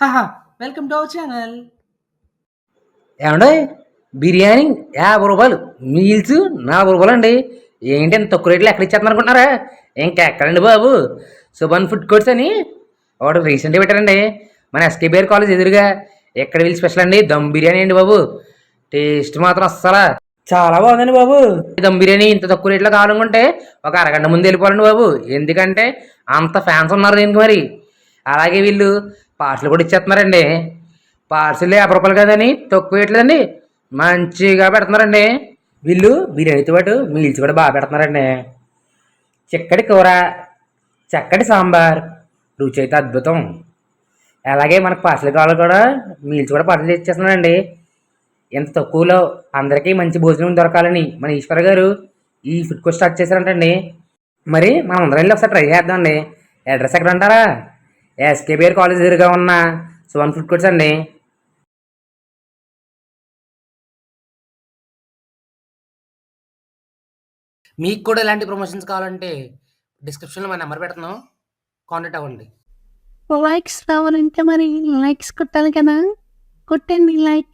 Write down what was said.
హాహా welcome to our channel ఏమండి బిర్యానీ యాభై రూపాయలు మీల్స్ నలభై రూపాయలు అండి ఏంటి అంత తక్కువ రేట్లు ఎక్కడ ఇచ్చేస్తాను అనుకుంటున్నారా? ఇంకెక్కడండి బాబు? సుభన్ ఫుడ్ కోర్ట్స్ అని ఒకటి రీసెంట్గా పెట్టారండి. మన ఎస్కేబిఆర్ కాలేజ్ ఎదురుగా ఎక్కడ వీళ్ళు స్పెషల్ అండి? దమ్ బిర్యానీ అండి బాబు. టేస్ట్ మాత్రం అస్సలా. చాలా బాగుందండి బాబు. దమ్ బిర్యానీ ఇంత తక్కువ రేట్లో కావాలనుకుంటే ఒక అరగంట ముందు వెళ్ళిపోవాలండి బాబు. ఎందుకంటే అంత ఫ్యాన్స్ ఉన్నారు దీనికి మరి. అలాగే వీళ్ళు పార్సల్ కూడా ఇచ్చేస్తున్నారండి. పార్సల్ యాభై రూపాయలు కదని తక్కువ వేయట్లేదండి. మంచిగా పెడుతున్నారండి. వీళ్ళు బిర్యానీతో పాటు మీల్స్ కూడా బాగా పెడుతున్నారండి. చిక్కటి కూర చక్కటి సాంబార్ రుచి అయితే అద్భుతం. అలాగే మనకు పార్సల్ కావాలి కూడా మీల్స్ కూడా పార్సల్ ఇచ్చేస్తున్నారండి ఇంత తక్కువలో అందరికీ మంచి భోజనం దొరకాలని మన ఈశ్వర్ గారు ఈ ఫుడ్ కోర్ట్ స్టార్ట్ చేశారంటండి. మరి మనం అందరం వెళ్ళి ఒకసారి ట్రై చేద్దామండి. అడ్రస్ ఎక్కడ అంటారా ఎస్కేబిఆర్ కాలేజ్ ఎదురుగా ఉన్న సువన్ ఫుడ్ కోర్ట్స్ అండి. మీకు కూడా ఇలాంటి ప్రమోషన్స్ కావాలంటే డిస్క్రిప్షన్లో మా నెంబర్ పెడుతున్నాం కాంటాక్ట్ అవ్వండి. లైక్స్ రావాలంటే మరి లైక్స్ కొట్టాలి కదా. కొట్టండి లైక్